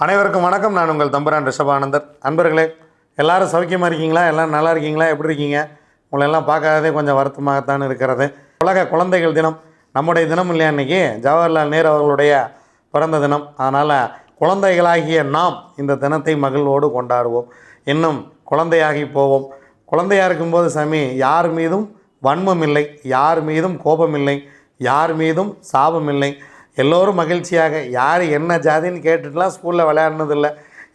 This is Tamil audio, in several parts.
அனைவருக்கும் வணக்கம். நான் உங்கள் தம்பரான் ரிஷபானந்தர். அன்பர்களே எல்லாரும் சௌக்கியமாக இருக்கீங்களா? எல்லாம் நல்லா இருக்கீங்களா? எப்படி இருக்கீங்க? உங்களை எல்லாம் பார்க்காததே கொஞ்சம் வருத்தமாகத்தான் இருக்கிறது. உலக குழந்தைகள் தினம். நம்முடைய தினம் இல்லையா இன்றைக்கி ஜவஹர்லால் நேரு அவர்களுடைய பிறந்த தினம். அதனால் குழந்தைகளாகிய நாம் இந்த தினத்தை மகிழ்வோடு கொண்டாடுவோம். இன்னும் குழந்தையாகி போவோம். குழந்தையாக இருக்கும்போது சாமி யார் மீதும் வன்மம் இல்லை. யார் மீதும் கோபம் இல்லை. யார் மீதும் சாபம் இல்லை. எல்லோரும் மகிழ்ச்சியாக. யார் என்ன ஜாதின்னு கேட்டுட்டுலாம் ஸ்கூலில் விளையாடினதில்லை.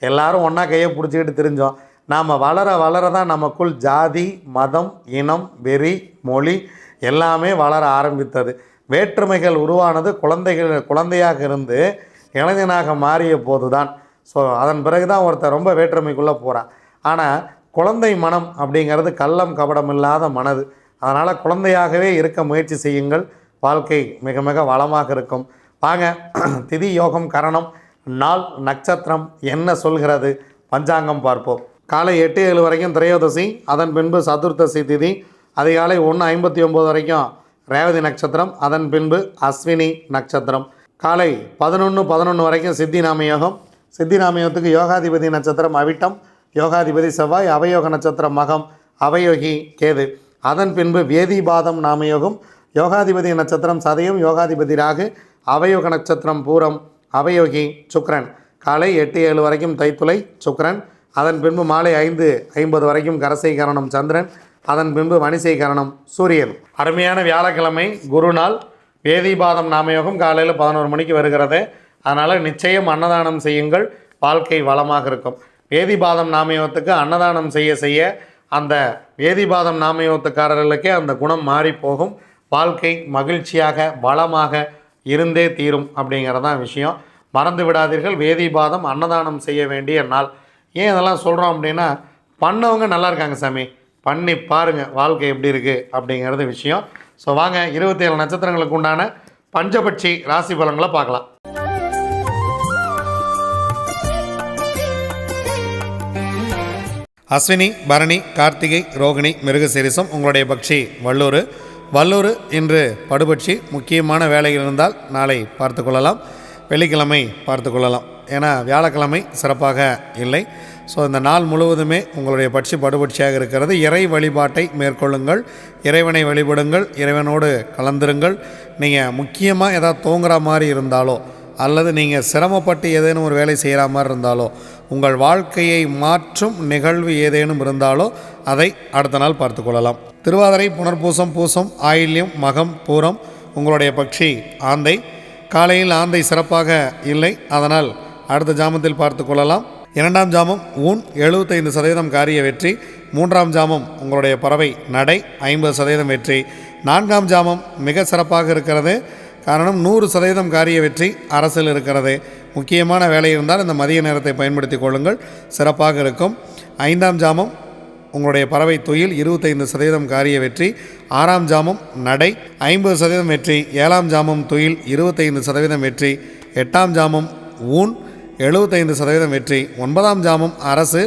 எல்லாரும் ஒன்றா கையை பிடிச்சிக்கிட்டு தெரிஞ்சோம். நாம் வளர வளர தான் நமக்குள் ஜாதி மதம் இனம் வெறி மொழி எல்லாமே வளர ஆரம்பித்தது. வேற்றுமைகள் உருவானது குழந்தைகள் குழந்தையாக இருந்து இளைஞனாக மாறிய போது தான் ஸோ அதன் பிறகு தான் ஒருத்தர் ரொம்ப வேற்றுமைக்குள்ளே போகிறான் ஆனால் குழந்தை மனம் அப்படிங்கிறது கள்ளம் கபடம் இல்லாத மனது. அதனால் குழந்தையாகவே இருக்க முயற்சி செய்யுங்கள். வாழ்க்கை மிக மிக வளமாக இருக்கும். வாங்க. திதி யோகம் கரணம் நாள் நட்சத்திரம் என்ன சொல்கிறது? பஞ்சாங்கம் பார்ப்போம். காலை எட்டு ஏழு வரைக்கும் திரையோதசி அதன் பின்பு சதுர்த்தசி திதி அதிகாலை ஒன்று ஐம்பத்தி ஒம்பது வரைக்கும் ரேவதி நட்சத்திரம் அதன் பின்பு அஸ்வினி நட்சத்திரம். காலை பதினொன்று பதினொன்று வரைக்கும் சித்தி நாம யோகம். சித்தி நாமயோகத்துக்கு யோகாதிபதி நட்சத்திரம் அவிட்டம் யோகாதிபதி செவ்வாய் அவயோக நட்சத்திரம் மகம் அவயோகி கேது. அதன் பின்பு வேதிபாதம் நாமயோகம் யோகாதிபதி நட்சத்திரம் சதயம் யோகாதிபதி ராகு அவயோக நட்சத்திரம் பூரம் அவயோகி சுக்ரன். காலை எட்டு ஏழு வரைக்கும் தைத்துளை சுக்ரன். அதன் பின்பு மாலை ஐந்து ஐம்பது வரைக்கும் கரசை கரணம் சந்திரன். அதன் பின்பு வணிசை கரணம் சூரியன். அருமையான வியாழக்கிழமை குருநாள் வேதிபாதம் நாமயோகம் காலையில் பதினோரு மணிக்கு வருகிறது. அதனால் நிச்சயம் அன்னதானம் செய்யுங்கள். வாழ்க்கை வளமாக இருக்கும். வேதிபாதம் நாமயோகத்துக்கு அன்னதானம் செய்ய செய்ய அந்த வேதிபாதம் நாமயோகத்துக்காரர்களுக்கே அந்த குணம் மாறி போகும். வாழ்க்கை மகிழ்ச்சியாக வளமாக இருந்தே தீரும் அப்படிங்கிறதான் விஷயம். மறந்து விடாதீர்கள். வேதிபாதம் அன்னதானம் செய்ய வேண்டிய நாள். ஏன் இதெல்லாம் சொல்கிறோம் அப்படின்னா பண்ணவங்க நல்லா இருக்காங்க சாமி. பண்ணி பாருங்கள் வாழ்க்கை எப்படி இருக்குது அப்படிங்கிறது விஷயம். ஸோ வாங்க இருபத்தி ஏழு நட்சத்திரங்களுக்கு உண்டான பஞ்சபட்சி ராசி பலன்களை பார்க்கலாம். அஸ்வினி பரணி கார்த்திகை ரோகிணி மிருகசீரிசம் உங்களுடைய பக்ஷி வல்லூர் வல்லூர் இன்று படுபட்சி முக்கியமான வேலைகள் இருந்தால் நாளை பார்த்து கொள்ளலாம். வெள்ளிக்கிழமை பார்த்து கொள்ளலாம். ஏன்னா வியாழக்கிழமை சிறப்பாக இல்லை. ஸோ இந்த நாள் முழுவதுமே உங்களுடைய பட்சி படுபட்சியாக இருக்கிறது. இறை வழிபாட்டை மேற்கொள்ளுங்கள். இறைவனை வழிபடுங்கள். இறைவனோடு கலந்துருங்கள். நீங்கள் முக்கியமாக எதாவது தூங்குற மாதிரி இருந்தாலோ அல்லது நீங்கள் சிரமப்பட்டு ஏதேனும் ஒரு வேலை செய்கிற மாதிரி இருந்தாலோ உங்கள் வாழ்க்கையை மாற்றும் நிகழ்வு ஏதேனும் இருந்தாலோ அதை அடுத்த நாள் பார்த்துக்கொள்ளலாம் திருவாதிரை புனர்பூசம் பூசம் ஆயில்யம் மகம் பூரம் உங்களுடைய பட்சி ஆந்தை. காலையில் ஆந்தை சிறப்பாக இல்லை அதனால் அடுத்த ஜாமத்தில் பார்த்து கொள்ளலாம். இரண்டாம் ஜாமம் ஊன் எழுபத்தைந்து சதவீதம் காரிய வெற்றி. மூன்றாம் ஜாமம் உங்களுடைய பறவை நடை ஐம்பது சதவீதம் வெற்றி. நான்காம் ஜாமம் மிக சிறப்பாக இருக்கிறது. காரணம் நூறு சதவீதம் காரிய வெற்றி அரசில் இருக்கிறது. முக்கியமான வேலை இருந்தால் இந்த மதிய நேரத்தை பயன்படுத்தி கொள்ளுங்கள். சிறப்பாக இருக்கும். ஐந்தாம் ஜாமம் உங்களுடைய பறவை தொயில் இருபத்தைந்து சதவீதம் காரிய வெற்றி. ஆறாம் ஜாமம் நடை ஐம்பது சதவீதம் வெற்றி. ஏழாம் ஜாமம் தொழில் இருபத்தைந்து சதவீதம் வெற்றி. எட்டாம் ஜாமம் ஊன் எழுபத்தைந்து சதவீதம் வெற்றி. ஒன்பதாம் ஜாமம் அரசு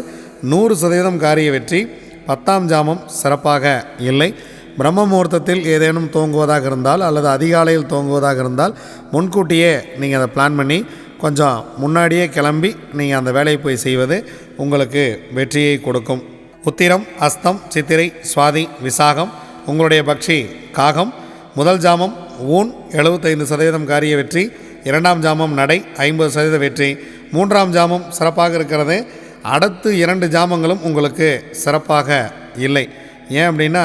நூறு சதவீதம் காரிய வெற்றி. பத்தாம் ஜாமம் சிறப்பாக இல்லை. பிரம்ம முகூர்த்தத்தில் ஏதேனும் தூங்குவதாக இருந்தால் அல்லது அதிகாலையில் தூங்குவதாக இருந்தால் முன்கூட்டியே நீங்கள் அதை பிளான் பண்ணி கொஞ்சம் முன்னாடியே கிளம்பி நீங்கள் அந்த வேலையை போய் செய்வது உங்களுக்கு வெற்றியை கொடுக்கும். உத்திரம் அஸ்தம் சித்திரை சுவாதி விசாகம் உங்களுடைய பக்ஷி காகம் முதல் ஜாமம் ஊன் எழுபத்தைந்து சதவீதம் காரிய வெற்றி இரண்டாம் ஜாமம் நடை ஐம்பது சதவீத வெற்றி மூன்றாம் ஜாமம் சிறப்பாக இருக்கிறது அடுத்து இரண்டு ஜாமங்களும் உங்களுக்கு சிறப்பாக இல்லை. ஏன் அப்படின்னா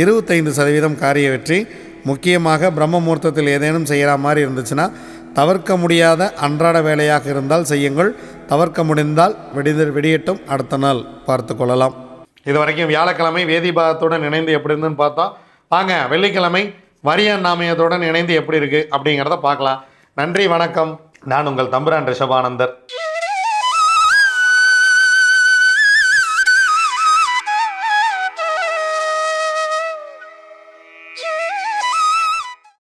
இருபத்தைந்து சதவீதம் காரிய வெற்றி. முக்கியமாக பிரம்ம முகூர்த்தத்தில் ஏதேனும் செய்கிற மாதிரி இருந்துச்சுன்னா தவிர்க்க முடியாத அன்றாட வேலையாக இருந்தால் செய்யுங்கள். தவிர்க்க முடிந்தால் வெடிது வெடியட்டும். அடுத்த நாள் பார்த்து கொள்ளலாம். இது வரைக்கும் வியாழக்கிழமை வேதிபாதத்துடன் இணைந்து எப்படி இருந்துன்னு பார்த்தோம் வாங்க வெள்ளிக்கிழமை வரியன் நாமயத்துடன் இணைந்து எப்படி இருக்குது அப்படிங்கிறத பார்க்கலாம். நன்றி வணக்கம். நான் உங்கள் தம்புரான் ரிஷபானந்தர்.